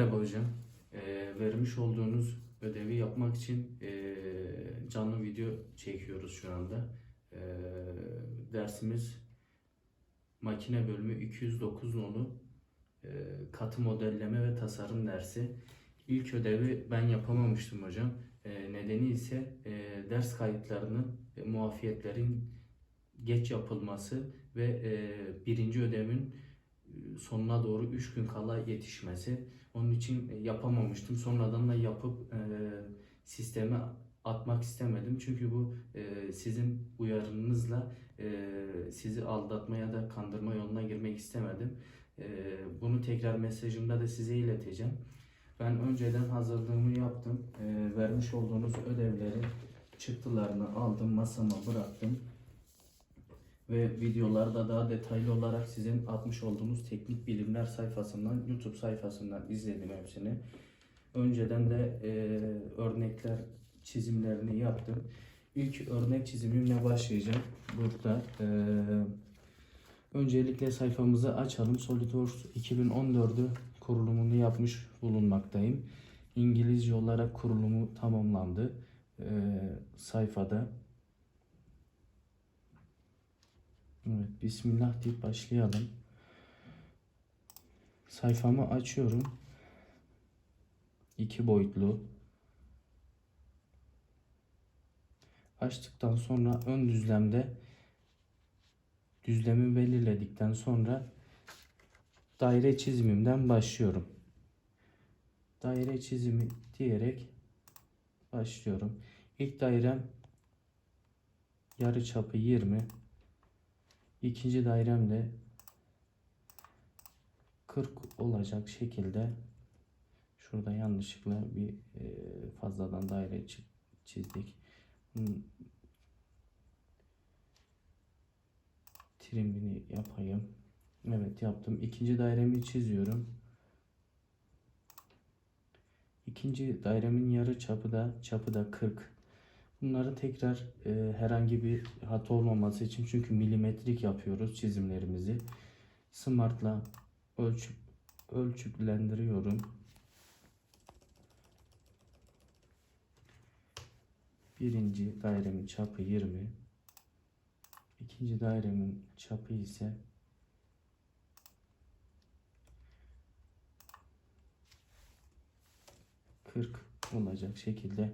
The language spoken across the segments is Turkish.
Merhaba hocam. Ee, vermiş olduğunuz ödevi yapmak için ee, canlı video çekiyoruz şu anda. Ee, dersimiz makine bölümü 209 nolu ee, katı modelleme ve tasarım dersi. İlk ödevi ben yapamamıştım hocam. Ee, nedeni ise ee, ders kayıtlarının e, muafiyetlerin geç yapılması ve ee, birinci ödevin e, sonuna doğru 3 gün kala yetişmesi. Onun için e, yapamamıştım. Sonradan da yapıp e, sisteme atmak istemedim. Çünkü bu e, sizin uyarınızla e, sizi aldatma ya da kandırma yoluna girmek istemedim. E, bunu tekrar mesajımda da size ileteceğim. Ben önceden hazırlığımı yaptım. E, vermiş olduğunuz ödevlerin çıktılarını aldım, masama bıraktım ve videolarda daha detaylı olarak sizin atmış olduğunuz teknik bilimler sayfasından, YouTube sayfasından izledim hepsini. Önceden de e, örnekler çizimlerini yaptım. İlk örnek çizimimle başlayacağım. Burada e, öncelikle sayfamızı açalım. SolidWorks 2014'ü kurulumunu yapmış bulunmaktayım. İngilizce olarak kurulumu tamamlandı e, sayfada. Evet, Bismillah deyip başlayalım. Sayfamı açıyorum. İki boyutlu. Açtıktan sonra ön düzlemde düzlemi belirledikten sonra daire çizimimden başlıyorum. Daire çizimi diyerek başlıyorum. İlk dairem yarı çapı 20 İkinci dairem de 40 olacak şekilde şurada yanlışlıkla bir e, fazladan daire çi- çizdik. Bunun trimini yapayım. Evet yaptım. İkinci dairemi çiziyorum. İkinci dairemin yarı çapı da çapı da 40. Bunları tekrar e, herhangi bir hata olmaması için çünkü milimetrik yapıyoruz çizimlerimizi. Smart'la ölçüp ölçüplendiriyorum. Birinci dairemin çapı 20. İkinci dairemin çapı ise kırk olacak şekilde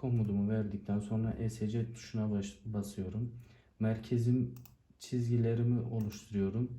komutumu verdikten sonra ESC tuşuna baş- basıyorum. Merkezim çizgilerimi oluşturuyorum.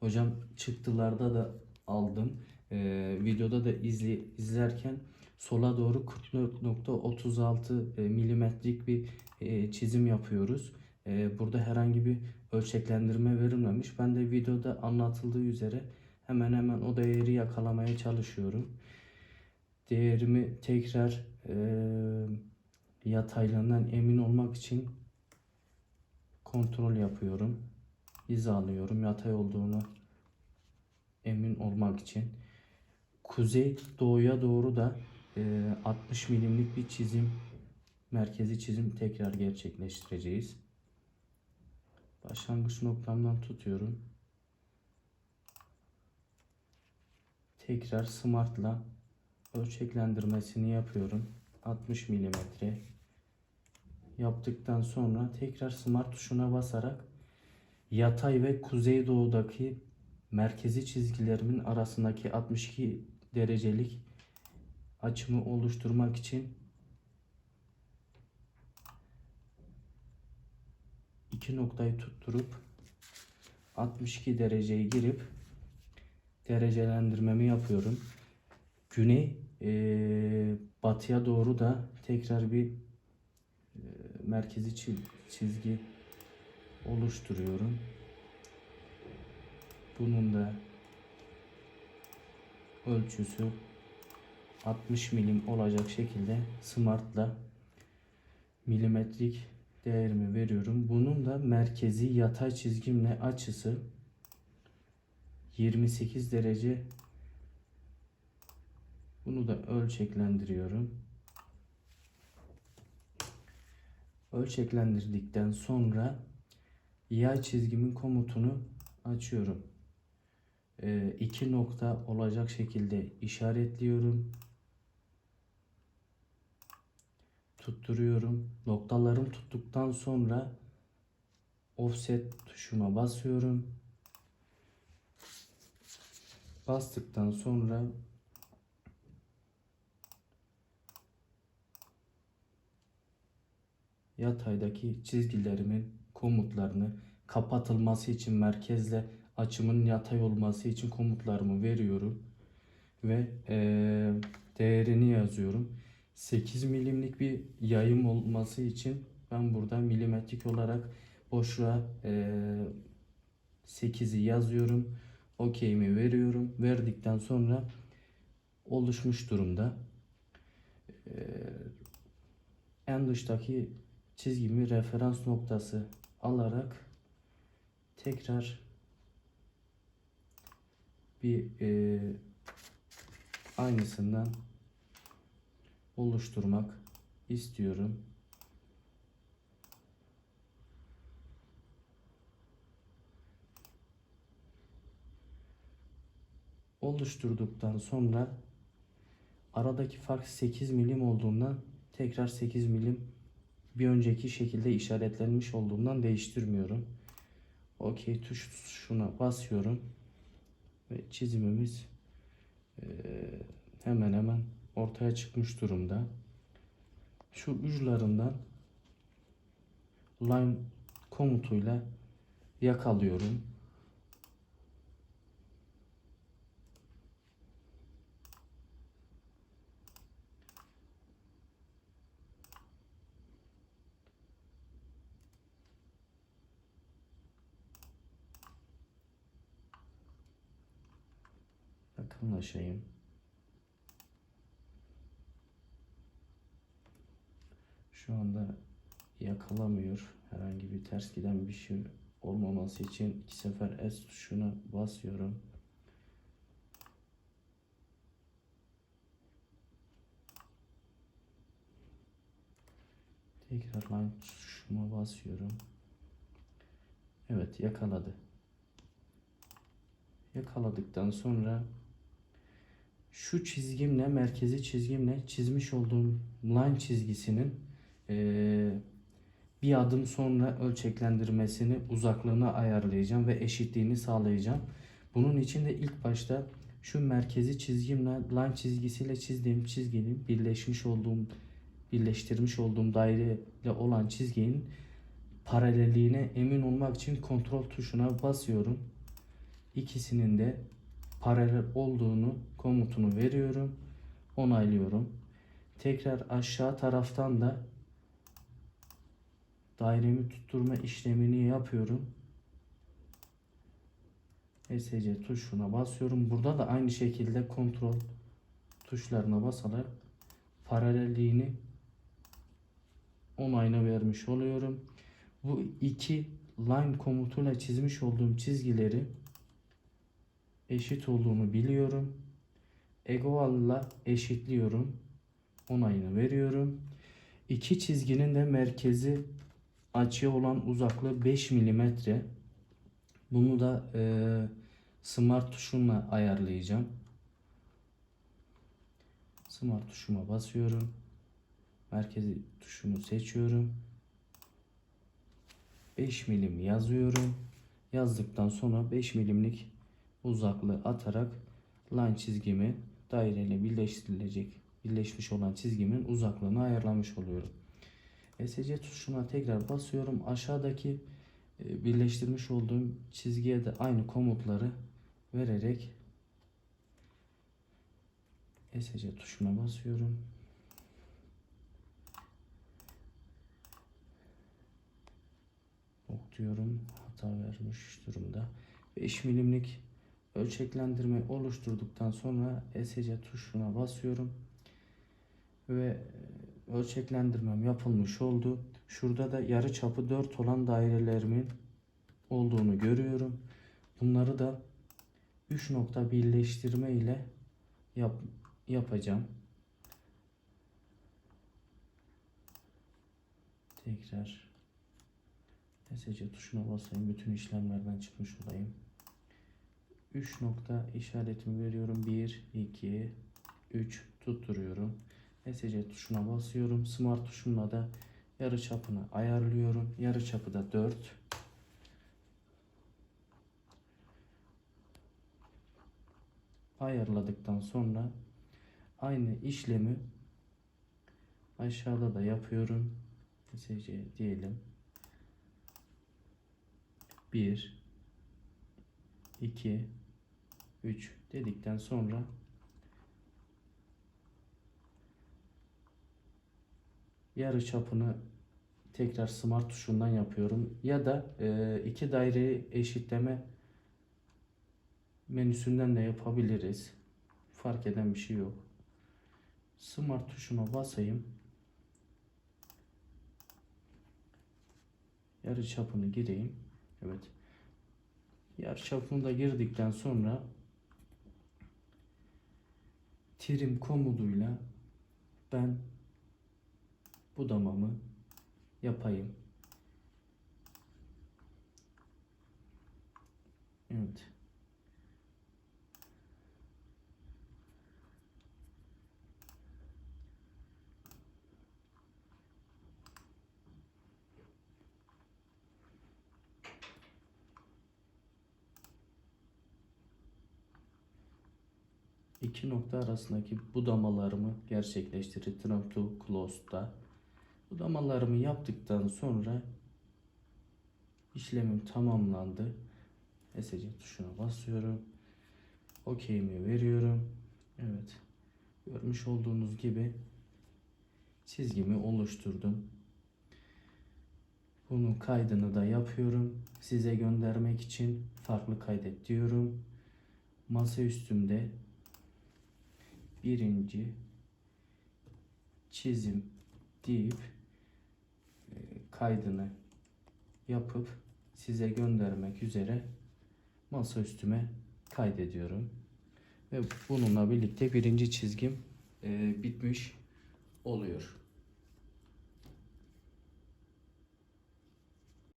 Hocam çıktılarda da aldım. Ee, videoda da izli, izlerken sola doğru 44.36 e, milimetrik bir e, çizim yapıyoruz. E, burada herhangi bir ölçeklendirme verilmemiş. Ben de videoda anlatıldığı üzere hemen hemen o değeri yakalamaya çalışıyorum. Değerimi tekrar e, emin olmak için kontrol yapıyorum. Hizalıyorum yatay olduğunu emin olmak için. Kuzey doğuya doğru da e, 60 milimlik bir çizim merkezi çizim tekrar gerçekleştireceğiz. Başlangıç noktamdan tutuyorum. Tekrar Smart'la ölçeklendirmesini yapıyorum. 60 milimetre yaptıktan sonra tekrar Smart tuşuna basarak yatay ve kuzeydoğudaki merkezi çizgilerimin arasındaki 62 derecelik açımı oluşturmak için iki noktayı tutturup 62 dereceyi girip derecelendirmemi yapıyorum. Güney e, batıya doğru da tekrar bir e, merkezi çi- çizgi oluşturuyorum. Bunun da ölçüsü 60 milim olacak şekilde Smart'la milimetrik değerimi veriyorum. Bunun da merkezi yatay çizgimle açısı 28 derece bunu da ölçeklendiriyorum. Ölçeklendirdikten sonra yay çizgimin komutunu açıyorum. e, iki nokta olacak şekilde işaretliyorum. Tutturuyorum. Noktalarım tuttuktan sonra offset tuşuna basıyorum. Bastıktan sonra yataydaki çizgilerimin komutlarını kapatılması için merkezle açımın yatay olması için komutlarımı veriyorum ve eee, değerini yazıyorum. 8 milimlik bir yayım olması için ben burada milimetrik olarak boşluğa eee 8'i yazıyorum. OK'imi veriyorum. Verdikten sonra oluşmuş durumda. Eee, en dıştaki çizgimi referans noktası alarak tekrar bir eee, aynısından oluşturmak istiyorum. Oluşturduktan sonra aradaki fark 8 milim olduğundan tekrar 8 milim bir önceki şekilde işaretlenmiş olduğundan değiştirmiyorum. OK tuşuna basıyorum ve çizimimiz eee, hemen hemen ortaya çıkmış durumda. Şu uçlarından line komutuyla yakalıyorum. Yakınlaşayım. Şu anda yakalamıyor. Herhangi bir ters giden bir şey olmaması için iki sefer S tuşuna basıyorum. Tekrar line tuşuma basıyorum. Evet yakaladı. Yakaladıktan sonra şu çizgimle merkezi çizgimle çizmiş olduğum line çizgisinin eee, bir adım sonra ölçeklendirmesini uzaklığını ayarlayacağım ve eşitliğini sağlayacağım. Bunun için de ilk başta şu merkezi çizgimle line çizgisiyle çizdiğim çizginin birleşmiş olduğum birleştirmiş olduğum daireyle olan çizginin paralelliğine emin olmak için kontrol tuşuna basıyorum. İkisinin de paralel olduğunu komutunu veriyorum. Onaylıyorum. Tekrar aşağı taraftan da dairemi tutturma işlemini yapıyorum. ESC tuşuna basıyorum. Burada da aynı şekilde kontrol tuşlarına basarak paralelliğini onayını vermiş oluyorum. Bu iki line komutuyla çizmiş olduğum çizgileri eşit olduğunu biliyorum. Equal'la eşitliyorum. Onayını veriyorum. İki çizginin de merkezi açıya olan uzaklığı 5 milimetre. Bunu da e, Smart tuşumla ayarlayacağım. Smart tuşuma basıyorum. Merkezi tuşunu seçiyorum. 5 milim yazıyorum. Yazdıktan sonra 5 milimlik uzaklığı atarak line çizgimi daireyle birleştirilecek birleşmiş olan çizgimin uzaklığını ayarlamış oluyorum. ESC tuşuna tekrar basıyorum. Aşağıdaki e, birleştirmiş olduğum çizgiye de aynı komutları vererek ESC tuşuna basıyorum. Ok diyorum. Hata vermiş durumda. 5 milimlik ölçeklendirme oluşturduktan sonra ESC tuşuna basıyorum. Ve e, ölçeklendirmem yapılmış oldu. Şurada da yarı çapı 4 olan dairelerimin olduğunu görüyorum. Bunları da 3 nokta birleştirme ile yap, yapacağım. Tekrar SC tuşuna basayım. Bütün işlemlerden çıkmış olayım. 3 nokta işaretimi veriyorum. 1, 2, 3 tutturuyorum. SC tuşuna basıyorum. Smart tuşumla da yarı çapını ayarlıyorum. Yarı çapı da 4. Ayarladıktan sonra aynı işlemi aşağıda da yapıyorum. SC diyelim. 1 2 3 dedikten sonra yarı çapını tekrar smart tuşundan yapıyorum ya da e, iki daireyi eşitleme menüsünden de yapabiliriz. Fark eden bir şey yok. Smart tuşuna basayım. Yarı çapını gireyim. Evet. Yarı çapını da girdikten sonra trim komutuyla ben budamamı yapayım. Evet. İki nokta arasındaki budamalarımı gerçekleştirip Turn to Close'da budamalarımı yaptıktan sonra işlemim tamamlandı. SC tuşuna basıyorum. OK'imi veriyorum. Evet. Görmüş olduğunuz gibi çizgimi oluşturdum. Bunun kaydını da yapıyorum. Size göndermek için farklı kaydet diyorum. Masa üstümde birinci çizim deyip e, kaydını yapıp size göndermek üzere masa üstüme kaydediyorum. Ve bununla birlikte birinci çizgim e, bitmiş oluyor.